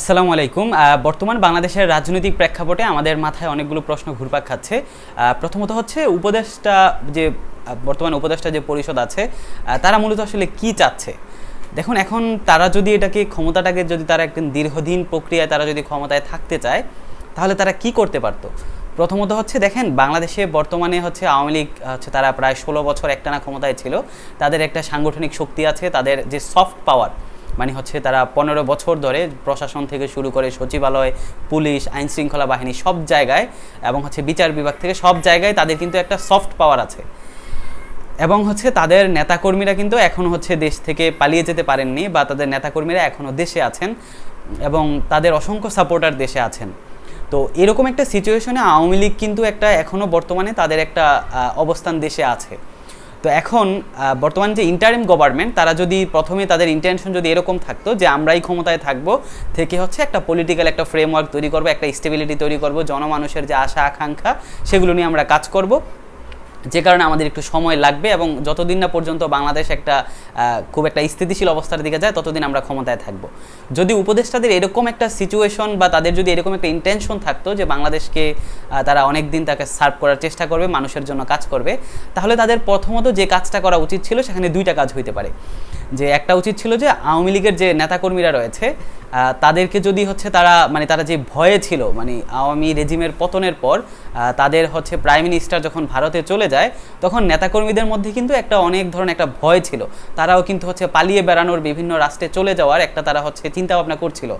আসসালামু আলাইকুম। বর্তমান বাংলাদেশের রাজনৈতিক প্রেক্ষাপটে আমাদের মাথায় অনেকগুলো প্রশ্ন ঘুরপাক খাচ্ছে। প্রথমত হচ্ছে উপদেষ্টা যে বর্তমান উপদেষ্টা যে পরিষদ আছে তারা মূলত আসলে কি চাচ্ছে? দেখুন, এখন তারা যদি এটাকে ক্ষমতাটাকে যদি তারা একদিন দীর্ঘদিন প্রক্রিয়ায় তারা যদি ক্ষমতায় থাকতে চায়, তাহলে তারা কি করতে পারতো? প্রথমত হচ্ছে দেখেন, বাংলাদেশে বর্তমানে হচ্ছে আওয়ামী লীগ হচ্ছে তারা প্রায় ষোলো বছর একটানা ক্ষমতায় ছিল। তাদের একটা সাংগঠনিক শক্তি আছে, তাদের যে সফট পাওয়ার মানে হচ্ছে তারা পনেরো বছর ধরে প্রশাসন থেকে শুরু করে সচিবালয়, পুলিশ, আইন শৃঙ্খলা বাহিনী সব জায়গায় এবং হচ্ছে বিচার বিভাগ থেকে সব জায়গায় তাদের কিন্তু একটা সফট পাওয়ার আছে। এবং হচ্ছে তাদের নেতাকর্মীরা কিন্তু এখন হচ্ছে দেশ থেকে পালিয়ে যেতে পারেননি বা তাদের নেতাকর্মীরা এখনও দেশে আছেন এবং তাদের অসংখ্য সাপোর্টার দেশে আছেন। তো এরকম একটা সিচুয়েশনে আওয়ামী লীগ কিন্তু একটা এখনও বর্তমানে তাদের একটা অবস্থান দেশে আছে। তো এখন বর্তমান যে ইন্টারিম গভর্নমেন্ট তারা যদি প্রথমে তাদের ইন্টেনশন যদি এরকম থাকতো যে আমরাই ক্ষমতায় থাকব, থেকে হচ্ছে একটা পলিটিক্যাল একটা ফ্রেমওয়ার্ক তৈরি করব, একটা স্টেবিলিটি তৈরি করব, জনমানুষের যে আশা, আকাঙ্ক্ষা, সেগুলো নিয়ে আমরা কাজ করব। যে কারণে আমাদের একটু সময় লাগবে এবং যতদিন না পর্যন্ত বাংলাদেশ একটা খুব একটা স্থিতিশীল অবস্থার দিকে যায়, ততদিন আমরা ক্ষমতায় থাকব। যদি উপদেষ্টাদের এরকম একটা সিচুয়েশন বা তাদের যদি এরকম একটা ইন্টেনশন থাকতো যে বাংলাদেশকে তারা অনেক দিন তাকে সার্ভ করার চেষ্টা করবে, মানুষের জন্য কাজ করবে, তাহলে তাদের প্রথমত যে কাজটা করা উচিত ছিল, সেখানে দুইটা কাজ হইতে পারে। যে একটা উচিত ছিল যে আওয়ামী লীগের যে নেতাকর্মীরা রয়েছে তাদেরকে যদি হচ্ছে তারা মানে তারা যে ভয়ে ছিল মানে আওয়ামী রেজিমের পতনের পর তাদের হচ্ছে প্রাইম মিনিস্টার যখন ভারতে চলে যায়, তখন নেতাকর্মীদের মধ্যে কিন্তু একটা অনেক ধরনের একটা ভয় ছিল। তারাও কিন্তু হচ্ছে পালিয়ে বেড়ানোর বিভিন্ন রাষ্ট্রে চলে যাওয়ার একটা তারা হচ্ছে চিন্তা ভাবনা করছিল।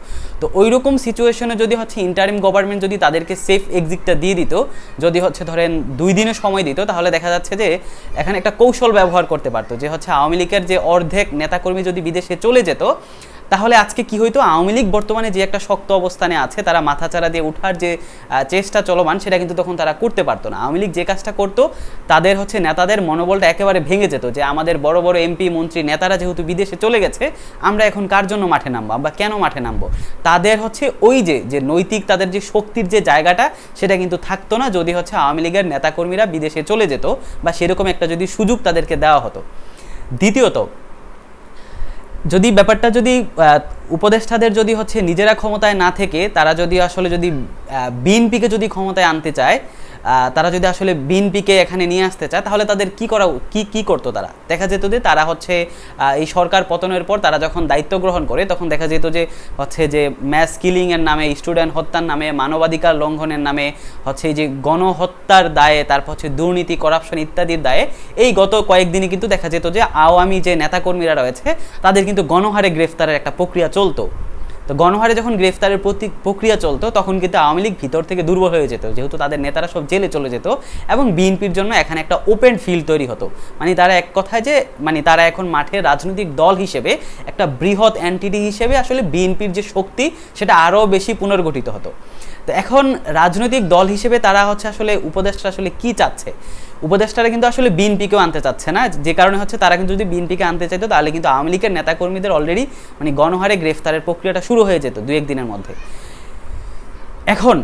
তো ওই রকম সিচুয়েশনে যদি হচ্ছে ইন্টারিম গভর্নমেন্ট যদি তাদেরকে সেফ এক্সিটটা দিয়ে দিত, যদি হচ্ছে ধরেন দুই দিনের সময় দিত, তাহলে দেখা যাচ্ছে যে এখানে একটা কৌশল ব্যবহার করতে পারতো। যে হচ্ছে আওয়ামী লীগের যে অর্ধেক নেতাকর্মী যদি বিদেশে চলে যেত তাহলে আজকে কি হইতো? আওয়ামী লীগ বর্তমানে যে একটা শক্ত অবস্থানে আছে, তারা মাথাচাড়া দিয়ে উঠার যে চেষ্টা চলমান, সেটা কিন্তু তখন তারা করতে পারতো না। আওয়ামী লীগ যে কাজটা করতো, তাদের হচ্ছে নেতাদের মনোবলটা একেবারে ভেঙে যেত যে, আমাদের বড় বড় এমপি মন্ত্রী নেতারা যেহেতু বিদেশে চলে গেছে, আমরা এখন কার জন্য মাঠে নামবো? বা কেন মাঠে নামবো? তাদের হচ্ছে ওই যে যে নৈতিক, তাদের যে শক্তির যে জায়গাটা, সেটা কিন্তু থাকতো না যদি হচ্ছে আওয়ামী লীগের নেতাকর্মীরা বিদেশে চলে যেত বা সেরকম একটা যদি সুযোগ তাদেরকে দেওয়া হতো। দ্বিতীয়ত যদি ব্যাপারটা যদি উপদেষ্টাদের যদি হচ্ছে নিজেরা ক্ষমতায় না থেকে তারা যদি আসলে যদি বিএনপিকে যদি ক্ষমতায় আনতে চায় তারা যদি আসলে বিএনপিকে এখানে নিয়ে আসতে চায়, তাহলে তাদের কি করা কি কি করতো তারা? দেখা যেত যে তারা হচ্ছে এই সরকার পতনের পর তারা যখন দায়িত্ব গ্রহণ করে, তখন দেখা যেত যে হচ্ছে যে ম্যাস কিলিংয়ের নামে স্টুডেন্ট হত্যার নামে, মানবাধিকার লঙ্ঘনের নামে, হচ্ছে যে গণহত্যার দায়ে, তারপর হচ্ছে দুর্নীতি করাপশন ইত্যাদির দায়ে, এই গত কয়েকদিনই কিন্তু দেখা যেত যে আওয়ামী যে নেতাকর্মীরা রয়েছে, তাদের কিন্তু গণহারে গ্রেফতারের একটা প্রক্রিয়া চলতো। তো গণহারে যখন গ্রেফতারের প্রতি প্রক্রিয়া চলতো, তখন কিন্তু আওয়ামী লীগ ভিতর থেকে দুর্বল হয়ে যেত। যেহেতু তাদের নেতারা সব জেলে চলে যেত এবং বিএনপির জন্য এখানে একটা ওপেন ফিল্ড তৈরি হতো। মানে তারা এক কথায় যে মানে তারা এখন মাঠে রাজনৈতিক দল হিসেবে, একটা বৃহৎ অ্যান্টিটি হিসেবে আসলে বিএনপির যে শক্তি, সেটা আরও বেশি পুনর্গঠিত হতো। তো এখন রাজনৈতিক দল হিসেবে তারা হচ্ছে আসলে উপদেষ্টা আসলে কি চাচ্ছে? উপদেষ্টারা কিন্তু আসলে বিএনপিকেও আনতে চাচ্ছে না। যে কারণে হচ্ছে তারা কিন্তু যদি বিএনপিকে আনতে চাইতো, তাহলে কিন্তু আওয়ামী লীগের নেতাকর্মীদের অলরেডি মানে গণহারে গ্রেফতারের প্রক্রিয়াটা শুরু হয়ে যেত দু একদিনের মধ্যে। এখন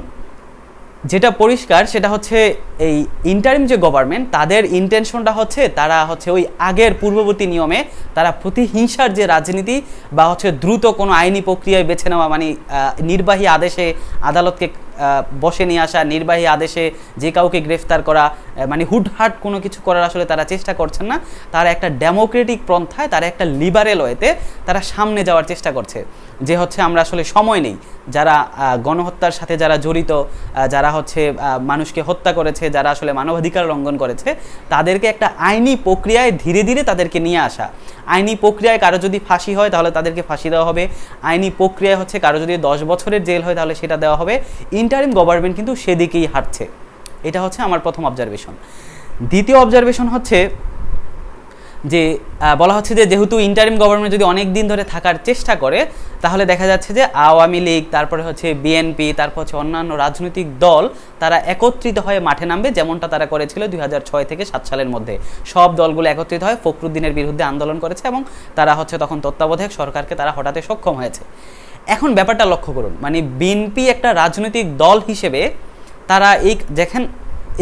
যেটা পরিষ্কার, সেটা হচ্ছে এই ইন্টারিম যে গভর্নমেন্ট তাদের ইন্টেনশনটা হচ্ছে তারা হচ্ছে ওই আগের পূর্ববর্তী নিয়মে তারা প্রতিহিংসার যে রাজনীতি বা হচ্ছে দ্রুত কোনো আইনি প্রক্রিয়ায় বেছে নেওয়া মানে নির্বাহী আদেশে আদালতকে বসে নিয়ে আসা, নির্বাহী আদেশে যে কাউকে গ্রেফতার করা মানে হুটহাট কোনো কিছু করার আসলে তারা চেষ্টা করছেন না। তারা একটা ডেমোক্রেটিক পন্থায়, তারা একটা লিবারেল ওয়েতে তারা সামনে যাওয়ার চেষ্টা করছে। যে হচ্ছে আমরা আসলে সময় নেই। যারা গণহত্যার সাথে যারা জড়িত যারা হচ্ছে মানুষকে হত্যা করেছে, যারা আসলে মানবাধিকার লঙ্ঘন করেছে, তাদেরকে একটা আইনি প্রক্রিয়ায় ধীরে ধীরে তাদেরকে নিয়ে আসা। আইনি প্রক্রিয়ায় কারও যদি ফাঁসি হয়, তাহলে তাদেরকে ফাঁসি দেওয়া হবে। আইনি প্রক্রিয়ায় হচ্ছে কারও যদি দশ বছরের জেল হয়, তাহলে সেটা দেওয়া হবে। ইন্টারিম গভর্নমেন্ট কিন্তু সেদিকেই হাঁটছে। এটা হচ্ছে আমার প্রথম অবজারভেশন দ্বিতীয় অবজারভেশন হচ্ছে যে বলা হচ্ছে যে, যেহেতু ইন্টারিম গভর্নমেন্ট যদি অনেক দিন ধরে থাকার চেষ্টা করে, তাহলে দেখা যাচ্ছে যে, আওয়ামী লীগ, তারপরে হচ্ছে বিএনপি তারপর হচ্ছে অন্যান্য রাজনৈতিক দল, তারা একত্রিত হয়ে মাঠে নামবে, যেমনটা তারা করেছিল দুই ছয় থেকে সাত সালের মধ্যে। সব দলগুলো একত্রিত হয় ফখরুদ্দিনের বিরুদ্ধে আন্দোলন করেছে এবং তারা হচ্ছে তখন তত্ত্বাবধায়ক সরকারকে তারা হঠাতে সক্ষম হয়েছে। এখন ব্যাপারটা লক্ষ্য করুন। মানে বিএনপি একটা রাজনৈতিক দল হিসেবে তারা এই দেখেন,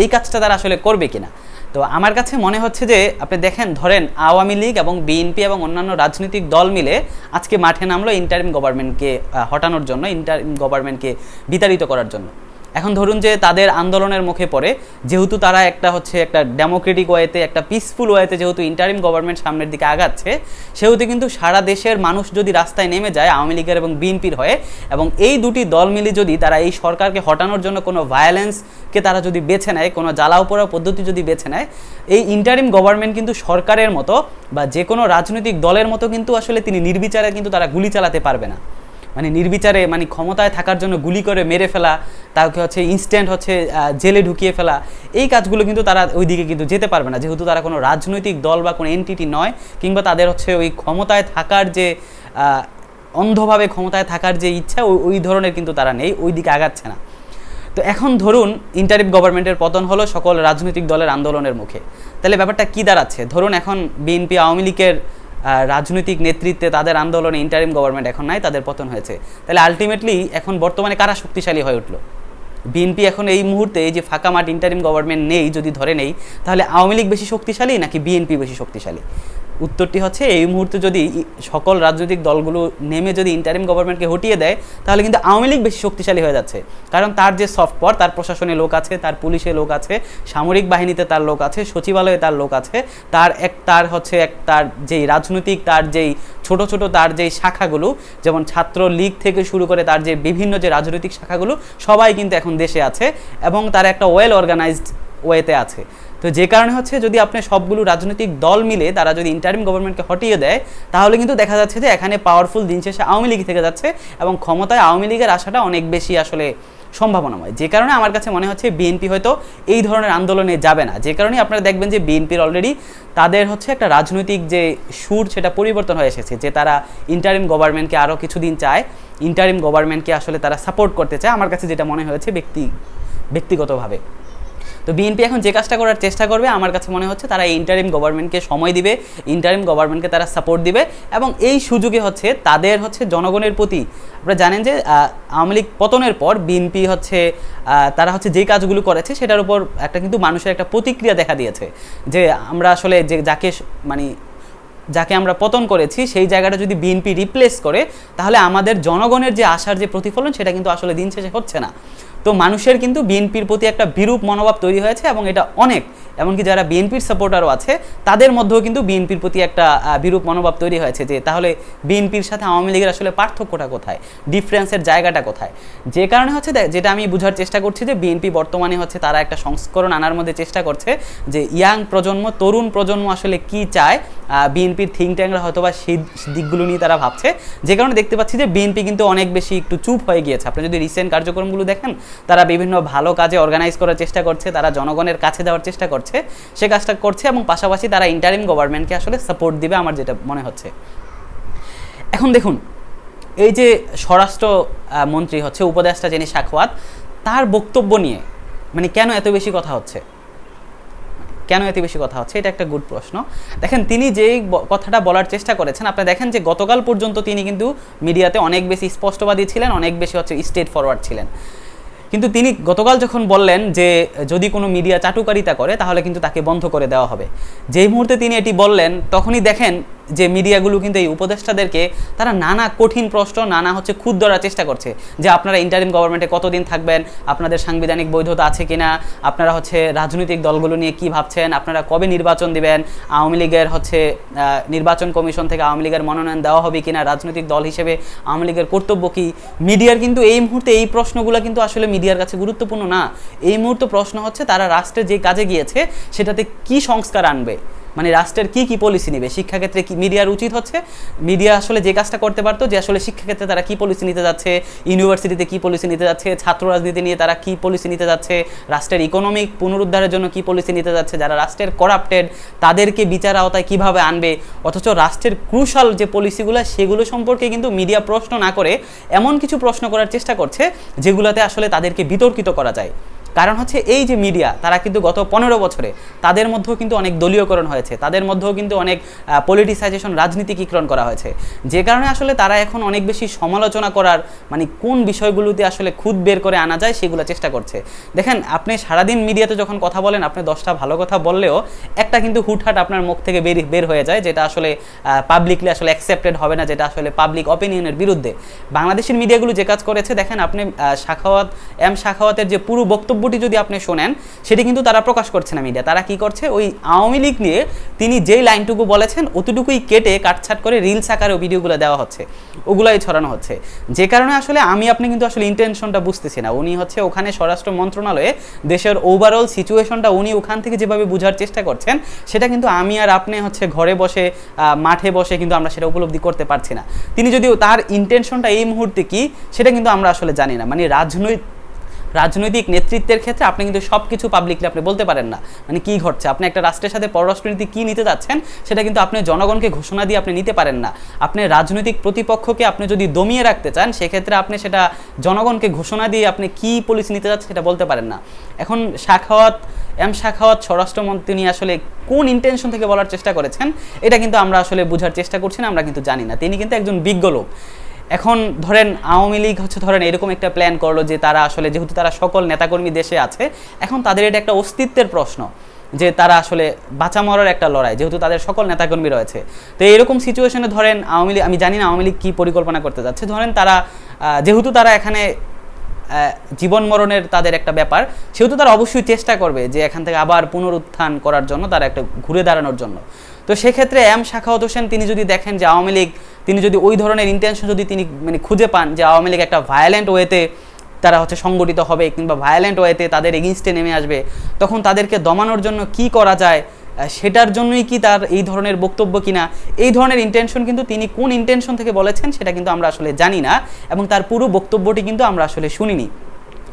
এই কাজটা তারা আসলে করবে কিনা। তো আমার কাছে মনে হচ্ছে যে, আপনি দেখেন, ধরেন আওয়ামী লীগ এবং বিএনপি এবং অন্যান্য রাজনৈতিক দল মিলে আজকে মাঠে নামলো ইন্টারিম গভর্নমেন্টকে হটানোর জন্য ইন্টারিম গভর্নমেন্টকে বিতাড়িত করার জন্য। এখন ধরুন যে তাদের আন্দোলনের মুখে পড়ে, যেহেতু তারা একটা হচ্ছে একটা ডেমোক্রেটিক ওয়েতে একটা পিসফুল ওয়েতে যেহেতু ইন্টারিম গভর্নমেন্ট সামনের দিকে আগাচ্ছে, সেহেতু কিন্তু সারা দেশের মানুষ যদি রাস্তায় নেমে যায়, আওয়ামী লীগের এবং বিএনপির হয়ে, এবং এই দুটি দল মিলে যদি তারা এই সরকারকে হটানোর জন্য কোনো ভায়োলেন্সকে তারা যদি বেছে নেয়, কোনো জ্বালাও পোড়া পদ্ধতি যদি বেছে নেয়, এই ইন্টারিম গভর্নমেন্ট কিন্তু সরকারের মতো বা যে কোনো রাজনৈতিক দলের মতো কিন্তু আসলে তিনি নির্বিচারে কিন্তু তারা গুলি চালাতে পারবে না। মানে নির্বিচারে মানে ক্ষমতায় থাকার জন্য গুলি করে মেরে ফেলা, তাকে হচ্ছে ইনস্ট্যান্ট হচ্ছে জেলে ঢুকিয়ে ফেলা, এই কাজগুলো কিন্তু তারা ওই দিকে কিন্তু যেতে পারবে না। যেহেতু তারা কোনো রাজনৈতিক দল বা কোনো এনটিটি নয়, কিংবা তাদের হচ্ছে ওই ক্ষমতায় থাকার যে অন্ধভাবে ক্ষমতায় থাকার যে ইচ্ছা ওই ধরনের কিন্তু তারা নেই ওই দিকে আগাচ্ছে না। তো এখন ধরুন ইন্টারিম গভর্নমেন্টের পতন হলো সকল রাজনৈতিক দলের আন্দোলনের মুখে। তাহলে ব্যাপারটা কী দাঁড়াচ্ছে? ধরুন এখন বিএনপি আওয়ামী লীগের রাজনৈতিক নেতৃত্বে তাদের আন্দোলনে ইন্টারিম গভর্নমেন্ট এখন নাই, তাদের পতন হয়েছে। তাহলে আলটিমেটলি এখন বর্তমানে কারা শক্তিশালী হয়ে উঠল? বিএনপি এখন এই মুহূর্তে এই যে ফাঁকা মাঠ ইন্টারিম গভর্নমেন্ট নেই, যদি ধরে নেই, তাহলে আওয়ামী লীগ বেশি শক্তিশালী নাকি বিএনপি বেশি শক্তিশালী? উত্তরটি হচ্ছে, এই মুহূর্তে যদি সকল রাজনৈতিক দলগুলো নেমে যদি ইন্টারিম গভর্নমেন্টকে হটিয়ে দেয়, তাহলে কিন্তু আওয়ামী লীগ বেশি শক্তিশালী হয়ে যাচ্ছে। কারণ তার যে সফট তার প্রশাসনে লোক আছে, তার পুলিশে লোক আছে, সামরিক বাহিনীতে তার লোক আছে, সচিবালয়ে তার লোক আছে, তার এক, তার হচ্ছে এক, তার যেই রাজনৈতিক, তার যেই ছোট ছোট, তার যেই শাখাগুলো, যেমন ছাত্র লীগ থেকে শুরু করে তার যে বিভিন্ন যে রাজনৈতিক শাখাগুলো, সবাই কিন্তু এখন দেশে আছে এবং তার একটা ওয়েল অর্গানাইজড ওয়েতে আছে। তো যে কারণে হচ্ছে যদি আপনি সবগুলো রাজনৈতিক দল মিলে তারা যদি ইন্টারিম গভর্নমেন্টকে হটিয়ে দেয়, তাহলে কিন্তু দেখা যাচ্ছে যে এখানে পাওয়ারফুল দিন শেষে আওয়ামী লীগ থেকে যাচ্ছে এবং ক্ষমতায় আওয়ামী লীগের আসাটা অনেক বেশি আসলে সম্ভাবনাময়। যে কারণে আমার কাছে মনে হচ্ছে বিএনপি হয়তো এই ধরনের আন্দোলনে যাবে না। যে কারণে আপনারা দেখবেন যে বিএনপির অলরেডি তাদের হচ্ছে একটা রাজনৈতিক যে সুর সেটা পরিবর্তন হয়ে এসেছে, যে তারা ইন্টারিম গভর্নমেন্টকে আরও কিছুদিন চায় ইন্টারিম গভর্নমেন্টকে আসলে তারা সাপোর্ট করতে চায়। আমার কাছে যেটা মনে হয়েছে ব্যক্তি ব্যক্তিগতভাবে। তো বিএনপি এখন যে কাজটা করার চেষ্টা করবে, আমার কাছে মনে হচ্ছে তারা ইন্টারিম গভর্নমেন্টকে সময় দিবে ইন্টারিম গভর্নমেন্টকে তারা সাপোর্ট দিবে এবং এই সুযোগে হচ্ছে তাদের হচ্ছে জনগণের প্রতি, আপনারা জানেন যে আওয়ামী লীগ পতনের পর বিএনপি হচ্ছে তারা হচ্ছে যে কাজগুলো করেছে সেটার উপর একটা কিন্তু মানুষের একটা প্রতিক্রিয়া দেখা দিয়েছে যে আমরা আসলে যে যাকে মানে যাকে আমরা পতন করেছি সেই জায়গাটা যদি বিএনপি রিপ্লেস করে, তাহলে আমাদের জনগণের যে আশার যে প্রতিফলন সেটা কিন্তু আসলে দিন শেষে হচ্ছে না। তো মানুষের কিন্তু বিএনপির প্রতি একটা বিরূপ মনোভাব তৈরি হয়েছে এবং এটা অনেক। এমনকি যারা বিএনপির সাপোর্টারও আছে, তাদের মধ্যেও কিন্তু বিএনপির প্রতি একটা বিরূপ মনোভাব তৈরি হয়েছে যে তাহলে বিএনপির সাথে আওয়ামী লীগের আসলে পার্থক্যটা কোথায়? ডিফারেন্সের জায়গাটা কোথায়? যে কারণে হচ্ছে যেটা আমি বোঝার চেষ্টা করছি যে বিএনপি বর্তমানে হচ্ছে তারা একটা সংস্করণ আনার মধ্যে চেষ্টা করছে যে ইয়াং প্রজন্ম, তরুণ প্রজন্ম আসলে কি চায়? বিএনপির থিঙ্ক ট্যাঙ্করা হয়তো বা সেই দিকগুলো নিয়ে তারা ভাবছে। যে কারণে দেখতে পাচ্ছি যে বিএনপি কিন্তু অনেক বেশি একটু চুপ হয়ে গিয়েছে। আপনি যদি রিসেন্ট কার্যক্রমগুলো দেখেন তারা বিভিন্ন ভালো কাজে অর্গানাইজ করার চেষ্টা করছে, তারা জনগণের কাছে যাওয়ার চেষ্টা করছে, সে কাজটা করছে এবং পাশাপাশি তারা ইন্টারিম গভর্নমেন্টকে আসলে সাপোর্ট দিবে আমার যেটা মনে হচ্ছে। এখন দেখুন, এই যে স্বরাষ্ট্র মন্ত্রী হচ্ছে, উপদেষ্টা যিনি সাখওয়াত তার বক্তব্য নিয়ে মানে কেন এত বেশি কথা হচ্ছে? কেন এত বেশি কথা হচ্ছে? এটা একটা গুড প্রশ্ন। দেখেন, তিনি যেই কথাটা বলার চেষ্টা করেছেন, আপনি দেখেন যে গতকাল পর্যন্ত তিনি কিন্তু মিডিয়াতে অনেক বেশি স্পষ্টবাদী ছিলেন, অনেক বেশি হচ্ছে স্টেট ফরওয়ার্ড ছিলেন। কিন্তু তিনি গতকাল যখন বললেন যে যদি কোনো মিডিয়া চাটুকারিতা করে, তাহলে কিন্তু তাকে বন্ধ করে দেওয়া হবে। যেই মুহূর্তে তিনি এটি বললেন, তখনই দেখেন যে মিডিয়াগুলো কিন্তু এই উপদেষ্টাদেরকে তারা নানা কঠিন প্রশ্ন, নানা হচ্ছে খুদ ধরার চেষ্টা করছে যে আপনারা ইন্টারিম গভর্নমেন্টে কতদিন থাকবেন, আপনাদের সাংবিধানিক বৈধতা আছে কিনা, আপনারা হচ্ছে রাজনৈতিক দলগুলো নিয়ে কি ভাবছেন, আপনারা কবে নির্বাচন দিবেন, আওয়ামী লীগের হচ্ছে নির্বাচন কমিশন থেকে আওয়ামী লীগের মনোনয়ন দেওয়া হবে কিনা, রাজনৈতিক দল হিসেবে আওয়ামী লীগের কর্তব্য কি? মিডিয়ার কিন্তু এই মুহূর্তে এই প্রশ্নগুলো কিন্তু আসলে মিডিয়ার কাছে গুরুত্বপূর্ণ না। এই মুহূর্তে প্রশ্ন হচ্ছে, তারা রাষ্ট্রে যে কাজে গিয়েছে, সেটাতে কি সংস্কার আনবে? মানে রাষ্ট্রের কি কি পলিসি নেবে? শিক্ষাক্ষেত্রে কি মিডিয়ার উচিত হচ্ছে? মিডিয়া আসলে যে কাজটা করতে পারতো, যে আসলে শিক্ষাক্ষেত্রে তারা কি পলিসি নিতে যাচ্ছে? ইউনিভার্সিটিতে কি পলিসি নিতে যাচ্ছে? ছাত্র রাজনীতি নিয়ে তারা কি পলিসি নিতে যাচ্ছে? রাষ্ট্রের ইকোনমিক পুনরুদ্ধারের জন্য কি পলিসি নিতে যাচ্ছে? যারা রাষ্ট্রের করাপ্টেড তাদেরকে বিচার আওতায় কীভাবে আনবে? অথচ রাষ্ট্রের ক্রুশাল যে পলিসিগুলো সেগুলো সম্পর্কে কিন্তু মিডিয়া প্রশ্ন না করে এমন কিছু প্রশ্ন করার চেষ্টা করছে, যেগুলোতে আসলে তাদেরকে বিতর্কিত করা যায়। কারণ হচ্ছে এই যে মিডিয়া তারা কিন্তু গত পনেরো বছরে তাদের মধ্যেও কিন্তু অনেক দলীয়করণ হয়েছে, তাদের মধ্যেও কিন্তু অনেক পলিটিসাইজেশন রাজনীতিকীকরণ করা হয়েছে। যে কারণে আসলে তারা এখন অনেক বেশি সমালোচনা করার মানে কোন বিষয়গুলোতে আসলে খুদ বের করে আনা যায় সেগুলো চেষ্টা করছে। দেখেন, আপনি সারাদিন মিডিয়াতে যখন কথা বলেন, আপনি দশটা ভালো কথা বললেও একটা কিন্তু হুটহাট আপনার মুখ থেকে বের বের হয়ে যায়, যেটা আসলে পাবলিকলি আসলে অ্যাকসেপ্টেড হবে না, যেটা আসলে পাবলিক অপিনিয়নের বিরুদ্ধে। বাংলাদেশের মিডিয়াগুলো যে কাজ করেছে, দেখেন, আপনি শাখাওয়াত, এম শাখাওয়াতের যে পুরো বক্তব্যটি যদি আপনি শোনেন, সেটি কিন্তু তারা প্রকাশ করছে না মিডিয়া তারা কি করছে? ওই আওয়ামী লীগ নিয়ে তিনি যেই লাইনটুকু বলেছেন, অতটুকুই কেটে কাটছাট করে রিলস আকারে ভিডিওগুলো দেওয়া হচ্ছে। ওগুলাই ছড়ানো হচ্ছে। যে কারণে আসলে আমি, আপনি কিন্তু আসলে ইন্টেনশনটা বুঝতেছি না। উনি হচ্ছে ওখানে স্বরাষ্ট্র মন্ত্রণালয়ে দেশের ওভারঅল সিচুয়েশনটা উনি ওখান থেকে যেভাবে বোঝার চেষ্টা করছেন, সেটা কিন্তু আমি আর আপনি হচ্ছে ঘরে বসে মাঠে বসে কিন্তু আমরা সেটা উপলব্ধি করতে পারছি না। তিনি যদিও তার ইন্টেনশনটা এই মুহূর্তে কি, সেটা কিন্তু আমরা আসলে জানি না। মানে রাজনৈতিক রাজনৈতিক নেতৃত্বের ক্ষেত্রে আপনি কিন্তু সব কিছু পাবলিকলি আপনি বলতে পারেন না। মানে কি ঘটছে? আপনি একটা রাষ্ট্রের সাথে পররাষ্ট্রনীতি কী নিতে যাচ্ছেন, সেটা কিন্তু আপনি জনগণকে ঘোষণা দিয়ে আপনি নিতে পারেন না। আপনি রাজনৈতিক প্রতিপক্ষকে আপনি যদি দমিয়ে রাখতে চান, সেক্ষেত্রে আপনি সেটা জনগণকে ঘোষণা দিয়ে আপনি কি পলিসি নিতে যাচ্ছেন সেটা বলতে পারেন না। এখন শাখাওয়াত, এম শাখাওয়াত স্বরাষ্ট্রমন্ত্রী তিনি আসলে কোন ইন্টেনশন থেকে বলার চেষ্টা করেছেন, এটা কিন্তু আমরা আসলে বোঝার চেষ্টা করছি না, আমরা কিন্তু জানি না। তিনি কিন্তু একজন বিজ্ঞ লোক। এখন ধরেন আওয়ামী লীগ হচ্ছে ধরেন এরকম একটা প্ল্যান করল যে তারা আসলে, যেহেতু তারা সকল নেতাকর্মী দেশে আছে, এখন তাদের এটা একটা অস্তিত্বের প্রশ্ন যে তারা আসলে বাঁচা মরার একটা লড়াই, যেহেতু তাদের সকল নেতাকর্মী রয়েছে। তো এরকম সিচুয়েশনে ধরেন আওয়ামী লীগ, আমি জানি না আওয়ামী লীগ কী পরিকল্পনা করতে যাচ্ছে। ধরেন তারা যেহেতু তারা এখানে জীবন মরণের তাদের একটা ব্যাপার। সেহেতু তারা অবশ্যই চেষ্টা করবে যে এখান থেকে আবার পুনরুত্থান করার জন্য, তারা একটা ঘুরে দাঁড়ানোর জন্য। তো সেক্ষেত্রে এম শাখাওয়াত হোসেন তিনি যদি দেখেন যে আওয়ামী লীগ, তিনি যদি ওই ধরনের ইন্টেনশন যদি তিনি মানে খুঁজে পান যে আওয়ামী লীগ একটা ভায়োলেন্ট ওয়েতে তারা হচ্ছে সংগঠিত হবে কিংবা ভায়োলেন্ট ওয়েতে তাদের এগেনস্টে নেমে আসবে, তখন তাদেরকে দমানোর জন্য কি করা যায় সেটার জন্যই কি তার এই ধরনের বক্তব্য কিনা? এই ধরনের ইন্টেনশন কিন্তু তিনি কোন ইন্টেনশন থেকে বলেছেন সেটা কিন্তু আমরা আসলে জানি না এবং তার পুরো বক্তব্যটি কিন্তু আমরা আসলে শুনিনি।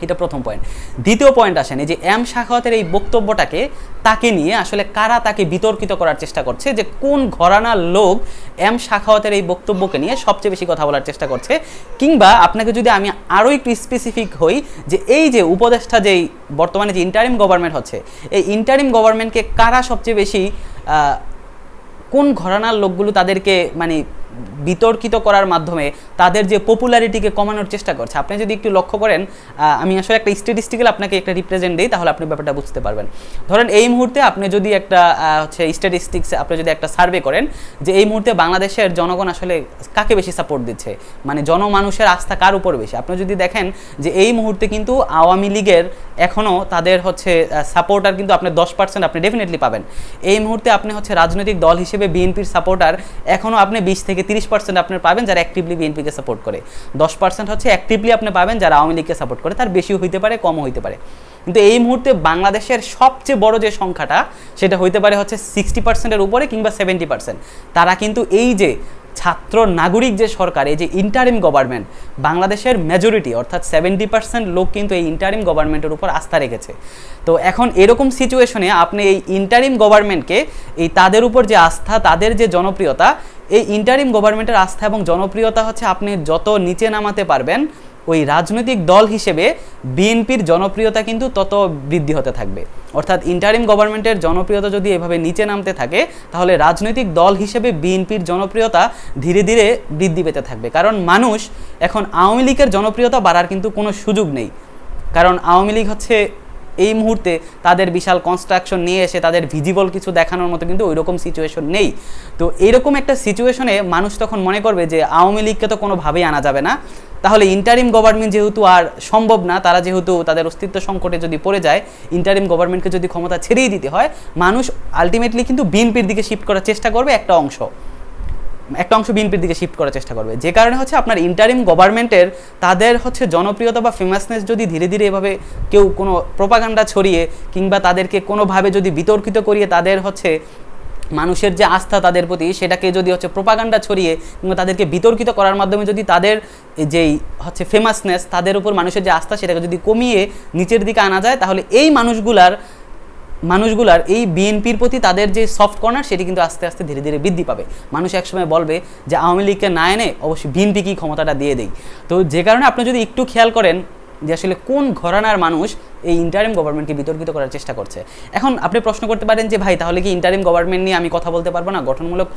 এটা প্রথম পয়েন্ট দ্বিতীয় পয়েন্ট আসেন, এই যে এম শাখাওয়াতের এই বক্তব্যটাকে তাকে নিয়ে আসলে কারা তাকে বিতর্কিত করার চেষ্টা করছে, যে কোন ঘরানার লোক এম শাখাওয়াতের এই বক্তব্যকে নিয়ে সবচেয়ে বেশি কথা বলার চেষ্টা করছে? কিংবা আপনাকে যদি আমি আরও একটু স্পেসিফিক হই, যে এই যে উপদেষ্টা যেই বর্তমানে যে ইন্টারিম গভর্নমেন্ট হচ্ছে, এই ইন্টারিম গভর্নমেন্টকে কারা সবচেয়ে বেশি কোন ঘরানার লোকগুলো তাদেরকে মানে বিতর্কিত করার মাধ্যমে তাদের যে পপুলারিটিকে কমানোর চেষ্টা করছে। আপনি যদি একটু লক্ষ্য করেন আমি আসলে একটা স্ট্যাটিস্টিক্যাল আপনাকে একটা রিপ্রেজেন্ট দিই, তাহলে আপনি ব্যাপারটা বুঝতে পারবেন। ধরেন এই মুহূর্তে আপনি যদি একটা হচ্ছে স্ট্যাটিস্টিক্স আপনি যদি একটা সার্ভে করেন, যে এই মুহূর্তে বাংলাদেশের জনগণ আসলে কাকে বেশি সাপোর্ট দিচ্ছে? মানে জনমানুষের আস্থা কার উপর বেশি? আপনি যদি দেখেন যে এই মুহূর্তে কিন্তু আওয়ামী লীগের এখনও তাদের হচ্ছে সাপোর্টার কিন্তু আপনি দশ পার্সেন্ট আপনি ডেফিনেটলি পাবেন। এই মুহূর্তে আপনি হচ্ছে রাজনৈতিক দল হিসেবে বিএনপির সাপোর্টার এখনও আপনি বিশ থেকে তিরিশ পার্সেন্ট আপনি পাবেন যারা অ্যাক্টিভলি বিএনপিকে সাপোর্ট করে। দশ পার্সেন্ট হচ্ছে অ্যাক্টিভলি আপনি পাবেন যারা আওয়ামী লীগকে সাপোর্ট করে। তার বেশি হইতে পারে কম হইতে পারে। কিন্তু এই মুহূর্তে বাংলাদেশের সবচেয়ে বড় যে সংখ্যাটা, সেটা হইতে পারে হচ্ছে সিক্সটি পার্সেন্টের উপরে কিংবা সেভেন্টি পার্সেন্ট তারা কিন্তু এই যে ছাত্র নাগরিক যে সরকার, এই যে ইন্টারিম গভর্নমেন্ট বাংলাদেশের মেজরিটি অর্থাৎ সেভেন্টি পার্সেন্ট লোক কিন্তু এই ইন্টারিম গভর্নমেন্টের উপর আস্থা রেখেছে। তো এখন এরকম সিচুয়েশনে আপনি এই ইন্টারিম গভর্নমেন্টকে এই তাদের উপর যে আস্থা, তাদের যে জনপ্রিয়তা, এই ইন্টারিম গভর্নমেন্টের আস্থা এবং জনপ্রিয়তা হচ্ছে আপনি যত নিচে নামাতে পারবেন ওই রাজনৈতিক দল হিসেবে বিএনপির জনপ্রিয়তা কিন্তু তত বৃদ্ধি হতে থাকবে। অর্থাৎ ইন্টারিম গভর্নমেন্টের জনপ্রিয়তা যদি এভাবে নিচে নামতে থাকে, তাহলে রাজনৈতিক দল হিসেবে বিএনপির জনপ্রিয়তা ধীরে ধীরে বৃদ্ধি পেতে থাকবে। কারণ মানুষ এখন আওয়ামী লীগের জনপ্রিয়তা বাড়ার কিন্তু কোনো সুযোগ নেই। কারণ আওয়ামী লীগ হচ্ছে এই মুহূর্তে তাদের বিশাল কনস্ট্রাকশন নিয়ে এসে তাদের ভিজিবল কিছু দেখানোর মতো কিন্তু ওই রকম সিচুয়েশন নেই। তো এরকম একটা সিচুয়েশনে মানুষ তখন মনে করবে যে, আওয়ামী লীগকে তো কোনোভাবেই আনা যাবে না। তাহলে ইন্টারিম গভর্নমেন্ট যেহেতু আর সম্ভব না, তারা যেহেতু তাদের অস্তিত্ব সংকটে যদি পড়ে যায় ইন্টারিম গভর্নমেন্টকে যদি ক্ষমতা ছেড়েই দিতে হয়, মানুষ আলটিমেটলি কিন্তু বিএনপির দিকে শিফট করার চেষ্টা করবে একটা অংশ। একটা অংশ বিএনপির দিকে শিফট করার চেষ্টা করবে। যে কারণে হচ্ছে আপনার ইন্টারিম গভর্নমেন্টের তাদের হচ্ছে জনপ্রিয়তা বা ফেমাসনেস যদি ধীরে ধীরে এভাবে কেউ কোনো প্রপাগান্ডা ছড়িয়ে কিংবা তাদেরকে কোনোভাবে যদি বিতর্কিত করিয়ে তাদের হচ্ছে মানুষের যে আস্থা তাদের প্রতি, সেটাকে যদি হচ্ছে প্রপাগান্ডা ছড়িয়ে কিংবা তাদেরকে বিতর্কিত করার মাধ্যমে যদি তাদের যেই হচ্ছে ফেমাসনেস তাদের উপর মানুষের যে আস্থা, সেটাকে যদি কমিয়ে নিচের দিকে আনা যায়, তাহলে এই মানুষগুলার মানুষগুলার এই বিএনপির প্রতি তাদের যে সফট কর্নার সেটি কিন্তু আস্তে আস্তে ধীরে ধীরে বৃদ্ধি পাবে। মানুষ একসময় বলবে যে, আওয়ামী লীগকে না এনে অবশ্যই বিএনপি কি ক্ষমতাটা দিয়ে দেয় তো যে কারণে আপনি যদি একটু খেয়াল করেন যে আসলে কোন ঘরানার মানুষ এই ইন্টারিম গভর্নমেন্টকে বিতর্কিত করার চেষ্টা করছে। এখন আপনি প্রশ্ন করতে পারেন যে, ভাই, তাহলে কি ইন্টারিম গভর্নমেন্ট নিয়ে আমি কথা বলতে পারব না? গঠনমূলক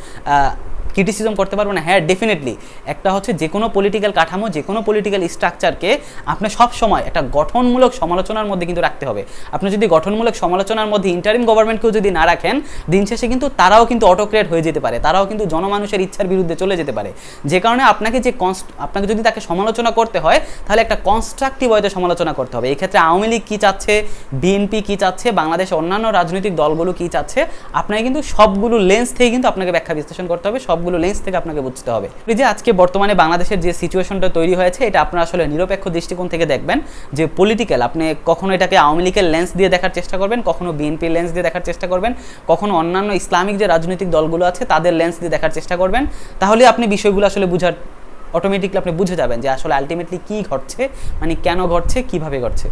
ক্রিটিসিজম করতে পারব না। হ্যাঁ ডেফিনেটলি একটা হচ্ছে যে কোনো পলিটিক্যাল কাঠামো, যে কোনো পলিটিক্যাল স্ট্রাকচারকে আপনি সব সময় একটা গঠনমূলক সমালোচনার মধ্যে কিন্তু রাখতে হবে। আপনি যদি গঠনমূলক সমালোচনার মধ্যে ইন্টারিম গভর্নমেন্টকেও যদি না রাখেন, দিন শেষে কিন্তু তারাও কিন্তু অটোক্রেট হয়ে যেতে পারে। তারাও কিন্তু জনমানুষের ইচ্ছার বিরুদ্ধে চলে যেতে পারে। যে কারণে আপনাকে যে কনস্ট আপনাকে যদি তাকে সমালোচনা করতে হয়, তাহলে একটা কনস্ট্রাকটিভ ওয়েতে সমালোচনা করতে হবে। এই ক্ষেত্রে আওয়ামী লীগ কী চাচ্ছে বিএনপি কী চাচ্ছে বাংলাদেশের অন্যান্য রাজনৈতিক দলগুলো কী চাচ্ছে, আপনাকে কিন্তু সবগুলো লেন্স থেকে কিন্তু আপনাকে ব্যাখ্যা বিশ্লেষণ করতে হবে। সবগুলো লেন্স থেকে আপনাকে বুঝতে হবে। যে আজকে বর্তমানে বাংলাদেশের যে সিচুয়েশনটা তৈরি হয়েছে, এটা আপনারা আসলে নিরপেক্ষ দৃষ্টিকোণ থেকে দেখবেন যে পলিটিক্যাল আপনি কখনো এটাকে আওয়ামী লীগের লেন্স দিয়ে দেখার চেষ্টা করবেন, কখনো বিএনপির লেন্স দিয়ে দেখার চেষ্টা করবেন, কখনো অন্যান্য ইসলামিক যে রাজনৈতিক দলগুলো আছে, তাদের লেন্স দিয়ে দেখার চেষ্টা করবেন। তাহলে আপনি বিষয়গুলো আসলে বুঝার অটোমেটিকলি আপনি বুঝে যাবেন যে আসলে আলটিমেটলি কী ঘটছে মানে কেন ঘটছে, কীভাবে ঘটছে।